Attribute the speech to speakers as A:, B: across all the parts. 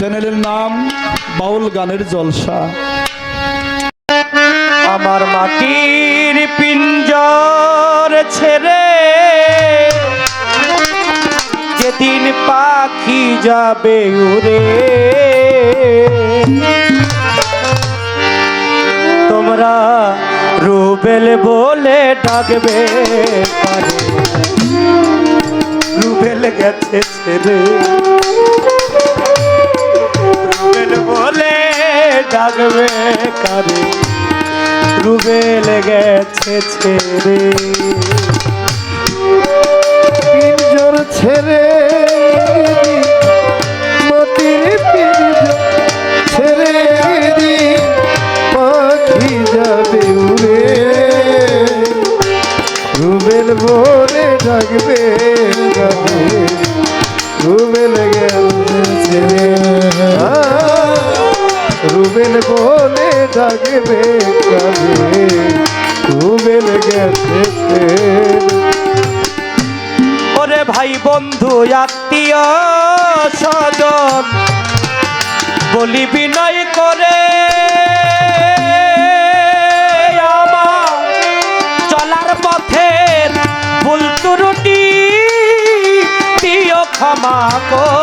A: চ্যানেলের নাম বাউল গানের জলসা।
B: আমার মাটির পিঞ্জর ছেড়ে যেদিন পাখি যাবে উড়ে। তোমরা রুবেল বলে ডাকবে রুবেল গেছে ছেড়ে। ডাকবে কারে রুবে গেছে ছেড়ে
C: পিঞ্জর ছেড়ে পিঞ্জর ছেড়ে দি পাখি রুবেল বলে ডাকবে গাবে রুবেল গেছে ছেড়ে
B: ওরে ভাই বন্ধু, আত্মীয় স্বজন, বলি বিনয় করে আমার চলার পথে ভুল ত্রুটি ক্ষমা করে।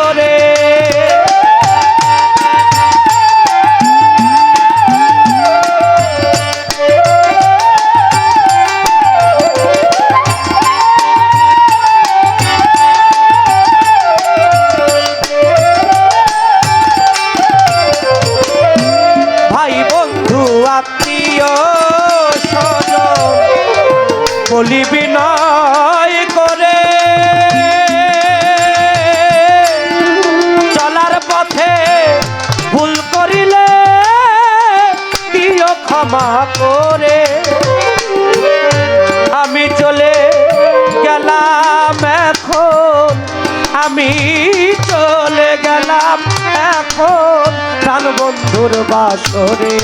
B: ক্ষমা করে। আমি চলে গেলাম এখন। আমি চলে গেলাম এখন। প্রাণ বন্ধুর বাসরে।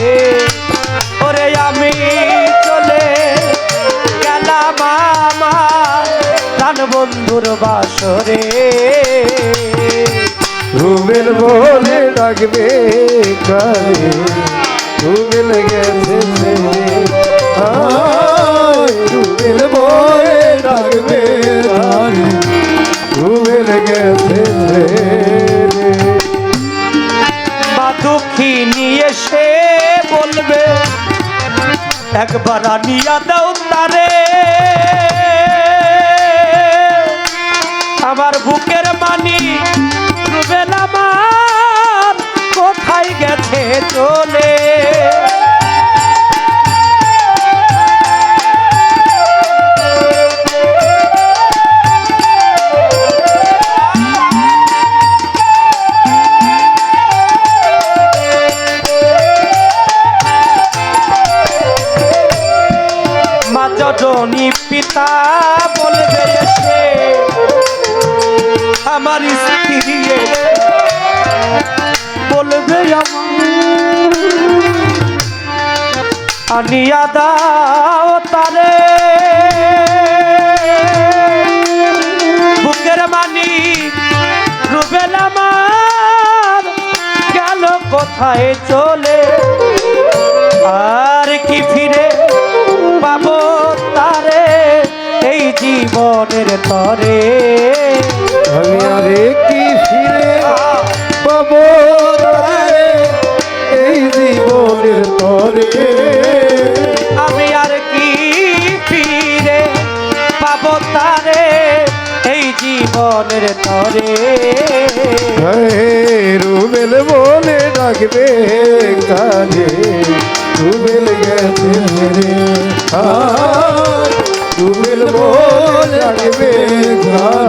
B: ওরে, আমি চলে গেলাম আমার প্রাণ বন্ধুর বাসরে।
C: রুবেল বলে ডাকবে কারে রুবেল গেছে। আয়, রুবেল ডাকবে কারে রুবেল গেছে।
B: মা দুঃখী নিয়ে সে বলবে একবার আনিয়া দাও তারে আমার বুকের মানি রুবেল কোথায় গেছে চলে। পিতা আমার স্ত্রী আনিয়া দাও তারে। বুকের মানি রুবেল আমার গেল কোথায় চলে? আর কি ফিরে পাবো তারে এই জীবনের তরে?
C: আমি জীবনের তরে। রুবেল বলে ডাকবে কাজে রুবেল গেছে রে রুবেল বলে ডাকবে কাজে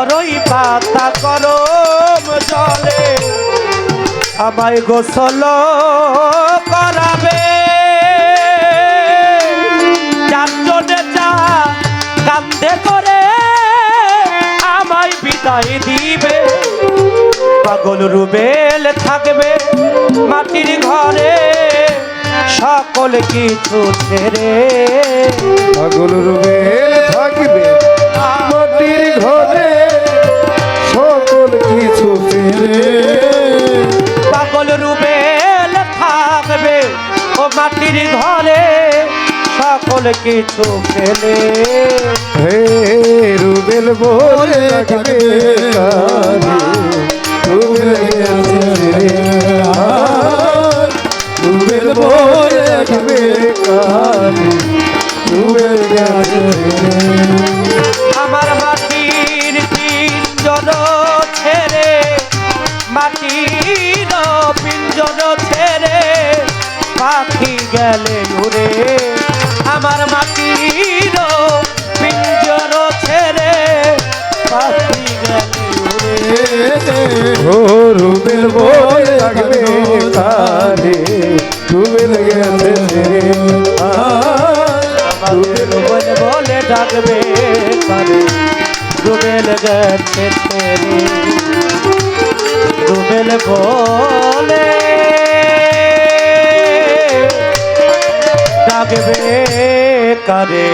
B: বরই পাতা করম জলে। আমায় গোসল করাবে। চারজনে চা কান্দে করে আমায় বিদায় দিবে। পাগল রুবেল থাকবে মাটির ঘরে, সকল কিছু ছেড়ে।
C: পাগল রুবেল থাকবে
B: ও মাটির ঘরে সকল কিছু ফেলে।
C: হে রুবেল বলে আর রুবেল
B: আমার মাটির পিঞ্জন ছেড়ে পাখি গেলে
C: রুবেল বলে রাখবে কারে রুবেল গেছে রে আর
B: বলে ডাকবে পারে রুবেল গেছে রুবেল বলে ডাকবে কারে?